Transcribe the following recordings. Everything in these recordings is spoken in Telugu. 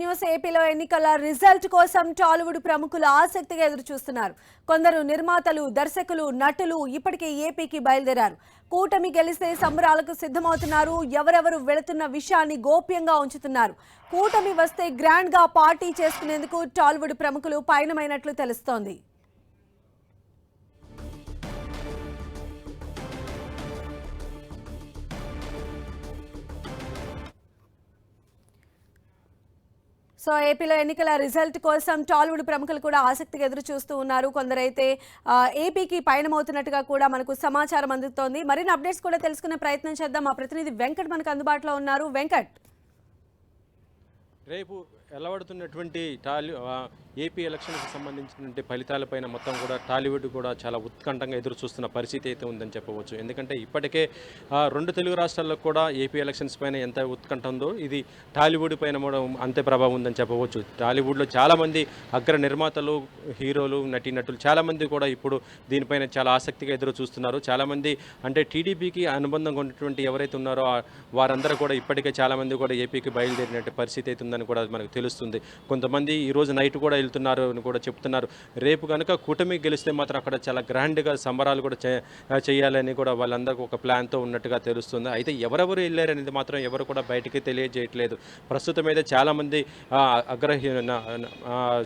న్యూస్ ఏపీలో ఎన్నికల రిజల్ట్ కోసం టాలీవుడ్ ప్రముఖులు ఆసక్తిగా ఎదురు చూస్తున్నారు కొందరు నిర్మాతలు దర్శకులు నటులు ఇప్పటికే ఏపీకి బయలుదేరారు. కూటమి గెలిస్తే సంబరాలకు సిద్ధమవుతున్నారు. ఎవరెవరు వెళుతున్న విషయాన్ని గోప్యంగా ఉంచుతున్నారు. కూటమి వస్తే గ్రాండ్గా పార్టీ చేసుకునేందుకు టాలీవుడ్ ప్రముఖులు పయనమైనట్లు తెలుస్తోంది. సో ఏపీలో ఎన్నికల రిజల్ట్ కోసం టాలీవుడ్ ప్రముఖులు కూడా ఆసక్తిగా ఎదురు చూస్తూ ఉన్నారు. కొందరైతే ఏపీకి పయనమవుతున్నట్టుగా కూడా మనకు సమాచారం అందుతోంది. మరిన్ని అప్డేట్స్ కూడా తెలుసుకునే ప్రయత్నం చేద్దాం. మా ప్రతినిధి వెంకట్ మనకు అందుబాటులో ఉన్నారు. వెంకట్. రేపు వెలువడుతున్నటువంటి టాలీ ఏపీ ఎలక్షన్కి సంబంధించినటువంటి ఫలితాలపైన మొత్తం కూడా టాలీవుడ్ కూడా చాలా ఉత్కంఠంగా ఎదురు చూస్తున్న పరిస్థితి అయితే ఉందని చెప్పవచ్చు. ఎందుకంటే ఇప్పటికే రెండు తెలుగు రాష్ట్రాల్లో కూడా ఏపీ ఎలక్షన్స్ పైన ఎంత ఉత్కంఠ ఉందో ఇది టాలీవుడ్ పైన కూడా అంతే ప్రభావం ఉందని చెప్పవచ్చు. టాలీవుడ్లో చాలామంది అగ్ర నిర్మాతలు హీరోలు నటీనటులు చాలామంది కూడా ఇప్పుడు దీనిపైన చాలా ఆసక్తిగా ఎదురు చూస్తున్నారు చాలామంది అంటే టీడీపీకి అనుబంధంగా ఉన్నటువంటి ఎవరైతే ఉన్నారో వారందరూ కూడా ఇప్పటికే చాలామంది కూడా ఏపీకి బయలుదేరినట్టు పరిస్థితి అయితే ఉందని కూడా మనకు తెలుస్తుంది. కొంతమంది ఈరోజు నైట్ కూడా వెళ్తున్నారు అని కూడా చెప్తున్నారు. రేపు కనుక కూటమి గెలిస్తే మాత్రం అక్కడ చాలా గ్రాండ్గా సంబరాలు కూడా చే- చేయాలని కూడా వాళ్ళందరికీ ఒక ప్లాన్తో ఉన్నట్టుగా తెలుస్తుంది. అయితే ఎవరెవరు వెళ్ళారనేది మాత్రం ఎవరు కూడా బయటికి తెలియజేయట్లేదు. ప్రస్తుతం అయితే చాలామంది ఆ,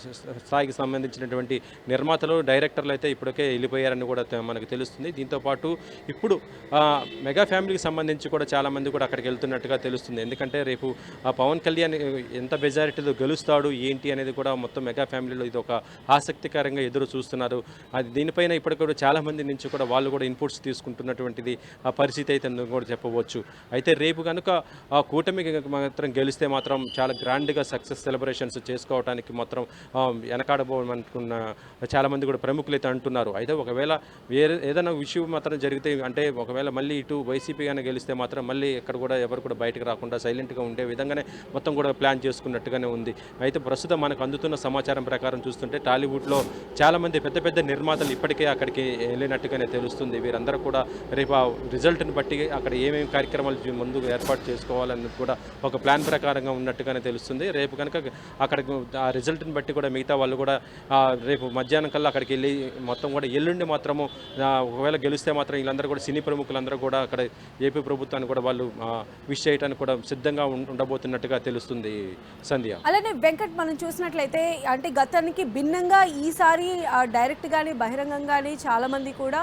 స్థాయికి సంబంధించినటువంటి నిర్మాతలు డైరెక్టర్లు అయితే ఇప్పటికే వెళ్ళిపోయారని కూడా మనకు తెలుస్తుంది. దీంతోపాటు ఇప్పుడు మెగా ఫ్యామిలీకి సంబంధించి కూడా చాలామంది కూడా అక్కడికి వెళ్తున్నట్టుగా తెలుస్తుంది. ఎందుకంటే రేపు ఆ పవన్ కళ్యాణ్ ఎంత మెజారిటీలో గెలుస్తాడు ఏంటి అనేది కూడా మొత్తం మెగా ఫ్యామిలీలో ఇది ఒక ఆసక్తికరంగా ఎదురు చూస్తున్నారు. అది దీనిపైన ఇప్పటికి కూడా చాలా మంది నుంచి కూడా వాళ్ళు కూడా ఇన్పుట్స్ తీసుకుంటున్నటువంటిది ఆ పరిస్థితి అయితే కూడా చెప్పవచ్చు. అయితే రేపు కనుక ఆ కూటమి మాత్రం గెలిస్తే మాత్రం చాలా గ్రాండ్గా సక్సెస్ సెలబ్రేషన్స్ చేసుకోవడానికి మాత్రం వెనకాడబోమనుకున్న చాలామంది కూడా ప్రముఖులు అయితే అంటున్నారు. అయితే ఒకవేళ వేరే ఏదైనా విషయం మాత్రం జరిగితే అంటే ఒకవేళ మళ్ళీ ఇటు వైసీపీ కానీ గెలిస్తే మాత్రం మళ్ళీ ఎక్కడ కూడా ఎవరు కూడా బయటకు రాకుండా సైలెంట్గా ఉండే విధంగానే మొత్తం కూడా ప్లాన్ చేసుకున్నట్టుగానే ఉంది. అయితే ప్రస్తుతం మనకు అందుతున్న సమాచారం ప్రకారం చూస్తుంటే టాలీవుడ్లో చాలామంది పెద్ద పెద్ద నిర్మాతలు ఇప్పటికే అక్కడికి వెళ్ళినట్టుగానే తెలుస్తుంది. వీరందరూ కూడా రేపు ఆ రిజల్ట్ని బట్టి అక్కడ ఏమేమి కార్యక్రమాలు ముందు ఏర్పాటు చేసుకోవాలని కూడా ఒక ప్లాన్ ప్రకారంగా ఉన్నట్టుగానే తెలుస్తుంది. రేపు కనుక అక్కడ ఆ రిజల్ట్ని బట్టి కూడా మిగతా వాళ్ళు కూడా రేపు మధ్యాహ్నం కల్లా అక్కడికి వెళ్ళి మొత్తం కూడా ఎల్లుండి మాత్రము ఒకవేళ గెలిస్తే మాత్రం వీళ్ళందరూ కూడా సినీ ప్రముఖులందరూ కూడా అక్కడ ఏపీ ప్రభుత్వాన్ని కూడా వాళ్ళు విష్ చేయడానికి కూడా సిద్ధంగా ఉండబోతున్నట్టుగా తెలుస్తుంది. సంధ్య. అలానే వెంకట్ మనం చూసినట్లయితే అంటే గతానికి భిన్నంగా ఈసారి డైరెక్ట్ గానీ బహిరంగంగాని చాలా మంది కూడా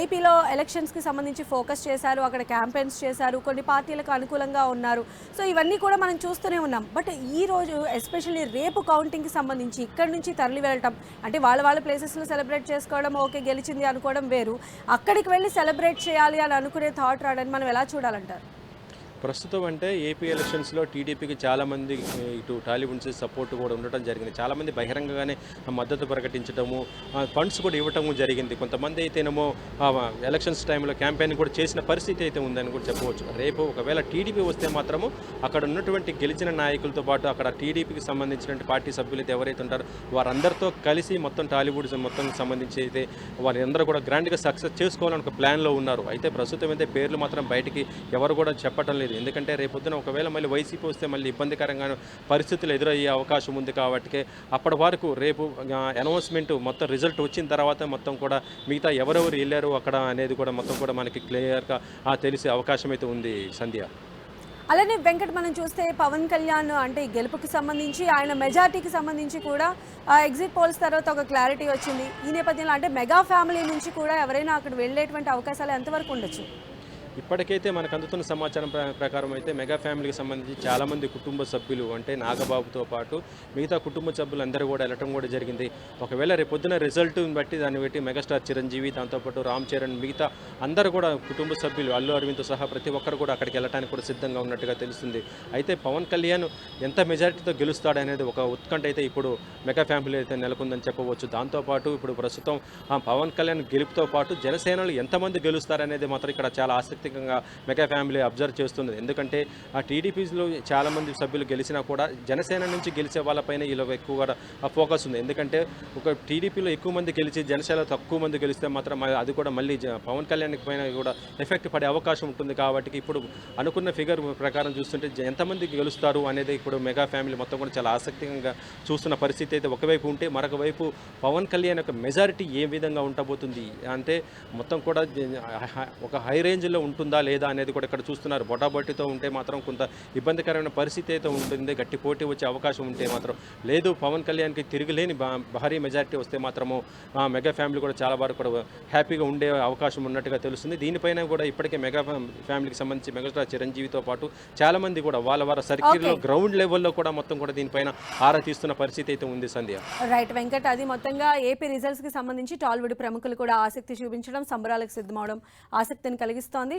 ఏపీలో ఎలక్షన్స్కి సంబంధించి ఫోకస్ చేశారు అక్కడ క్యాంపెయిన్స్ చేశారు కొన్ని పార్టీలకు అనుకూలంగా ఉన్నారు. సో ఇవన్నీ కూడా మనం చూస్తూనే ఉన్నాం. బట్ ఈ రోజు ఎస్పెషల్లీ రేపు కౌంటింగ్కి సంబంధించి ఇక్కడి నుంచి తరలి వెళ్ళటం అంటే వాళ్ళ వాళ్ళ ప్లేసెస్లో సెలబ్రేట్ చేసుకోవడం ఓకే గెలిచింది అనుకోవడం వేరు. అక్కడికి వెళ్ళి సెలబ్రేట్ చేయాలి అని అనుకునే థాట్ రావడానికి మనం ఎలా చూడాలంటారు? ప్రస్తుతం అంటే ఏపీ ఎలక్షన్స్లో టీడీపీకి చాలామంది ఇటు టాలీవుడ్స్ సపోర్ట్ కూడా ఉండటం జరిగింది. చాలామంది బహిరంగంగానే మద్దతు ప్రకటించడము ఫండ్స్ కూడా ఇవ్వటము జరిగింది. కొంతమంది అయితేనేమో ఎలక్షన్స్ టైంలో క్యాంపెయిన్ కూడా చేసిన పరిస్థితి అయితే ఉందని కూడా చెప్పవచ్చు. రేపు ఒకవేళ టీడీపీ వస్తే మాత్రము అక్కడ ఉన్నటువంటి గెలిచిన నాయకులతో పాటు అక్కడ టీడీపీకి సంబంధించినటువంటి పార్టీ సభ్యులు అయితే ఎవరైతే ఉంటారో వారందరితో కలిసి మొత్తం టాలీవుడ్ మొత్తం సంబంధించి అయితే వారందరూ కూడా గ్రాండ్గా సక్సెస్ చేసుకోవాలని ఒక ప్లాన్లో ఉన్నారు. అయితే ప్రస్తుతం అయితే పేర్లు మాత్రం బయటికి ఎవరు కూడా చెప్పటం లేదు. ఎందుకంటే రేపొద్దున ఒకవేళ మళ్ళీ వైసీపీ వస్తే మళ్ళీ ఇబ్బందికరంగా పరిస్థితులు ఎదురయ్యే అవకాశం ఉంది కాబట్టి అప్పటి వరకు రేపు అనౌన్స్మెంట్ మొత్తం రిజల్ట్ వచ్చిన తర్వాత మొత్తం కూడా మిగతా ఎవరెవరు వెళ్ళారు అక్కడ అనేది కూడా మొత్తం కూడా మనకి క్లియర్గా తెలిసే అవకాశం అయితే ఉంది సంధ్య. అలానే వెంకట్ మనం చూస్తే పవన్ కళ్యాణ్ అంటే గెలుపుకి సంబంధించి ఆయన మెజార్టీకి సంబంధించి కూడా ఎగ్జిట్ పోల్స్ తర్వాత ఒక క్లారిటీ వచ్చింది. ఈ నేపథ్యంలో అంటే మెగా ఫ్యామిలీ నుంచి కూడా ఎవరైనా అక్కడ వెళ్ళేటువంటి అవకాశాలు ఎంతవరకు ఉండొచ్చు? ఇప్పటికైతే మనకు అందుతున్న సమాచారం ప్రకారం అయితే మెగా ఫ్యామిలీకి సంబంధించి చాలామంది కుటుంబ సభ్యులు అంటే నాగబాబుతో పాటు మిగతా కుటుంబ సభ్యులు అందరూ కూడా వెళ్ళటం కూడా జరిగింది. ఒకవేళ రేపు పొద్దున రిజల్ట్ని బట్టి దాన్ని బట్టి మెగాస్టార్ చిరంజీవి దాంతోపాటు రామ్ చరణ్ మిగతా అందరూ కూడా కుటుంబ సభ్యులు అల్లు అరవింద్తో సహా ప్రతి ఒక్కరు కూడా అక్కడికి వెళ్ళడానికి కూడా సిద్ధంగా ఉన్నట్టుగా తెలుస్తుంది. అయితే పవన్ కళ్యాణ్ ఎంత మెజారిటీతో గెలుస్తాడనేది ఒక ఉత్కంఠ అయితే ఇప్పుడు మెగా ఫ్యామిలీ అయితే నెలకొందని చెప్పవచ్చు. దాంతోపాటు ఇప్పుడు ప్రస్తుతం ఆ పవన్ కళ్యాణ్ గెలుపుతో పాటు జనసేనలు ఎంతమంది గెలుస్తారనేది మాత్రం ఇక్కడ చాలా ఆసక్తి ఆసక్తికంగా మెగా ఫ్యామిలీ అబ్జర్వ్ చేస్తున్నది. ఎందుకంటే ఆ టీడీపీలో చాలామంది సభ్యులు గెలిచినా కూడా జనసేన నుంచి గెలిచే వాళ్ళపైన ఇలా ఎక్కువగా ఫోకస్ ఉంది. ఎందుకంటే ఒక టీడీపీలో ఎక్కువ మంది గెలిచి జనసేనలో తక్కువ మంది గెలిస్తే మాత్రం అది కూడా మళ్ళీ జ- పవన్ కళ్యాణ్ పైన కూడా ఎఫెక్ట్ పడే అవకాశం ఉంటుంది కాబట్టి ఇప్పుడు అనుకున్న ఫిగర్ ప్రకారం చూస్తుంటే ఎంతమంది గెలుస్తారు అనేది ఇప్పుడు మెగా ఫ్యామిలీ మొత్తం కూడా చాలా ఆసక్తిగా చూస్తున్న పరిస్థితి అయితే ఒకవైపు ఉంటే మరొక వైపు పవన్ కళ్యాణ్ యొక్క మెజారిటీ ఏ విధంగా ఉండబోతుంది అంటే మొత్తం కూడా ఒక హై రేంజ్లో ఉంటుందా లేదా అనేది కూడా ఇక్కడ చూస్తున్నారు. బొటాబొట్టితో ఉంటే మాత్రం కొంత ఇబ్బందికరమైన పరిస్థితి అయితే ఉంటుంది. గట్టి పోటీ వచ్చే అవకాశం ఉంటే మాత్రం లేదు. పవన్ కళ్యాణ్కి తిరుగులేని భారీ మెజారిటీ వస్తే మాత్రము మెగా ఫ్యామిలీ కూడా చాలా వరకు కూడా హ్యాపీగా ఉండే అవకాశం ఉన్నట్టుగా తెలుస్తుంది. దీనిపైన కూడా ఇప్పటికే మెగా ఫ్యామ్- ఫ్యామిలీకి సంబంధించి మెగాస్టార్ చిరంజీవితో పాటు చాలా మంది కూడా వాళ్ళ వాళ్ళ సర్కిల్లో గ్రౌండ్ లెవెల్లో కూడా మొత్తం కూడా దీనిపైన ఆరా తీస్తున్న పరిస్థితి అయితే ఉంది సంధ్య. రైట్ వెంకట్ అది మొత్తంగా ఏపీ రిజల్ట్స్కి సంబంధించి టాలీవుడ్ ప్రముఖులు కూడా ఆసక్తి చూపించడం సంబరాలకు సిద్ధమవడం ఆసక్తిని కలిగిస్తోంది.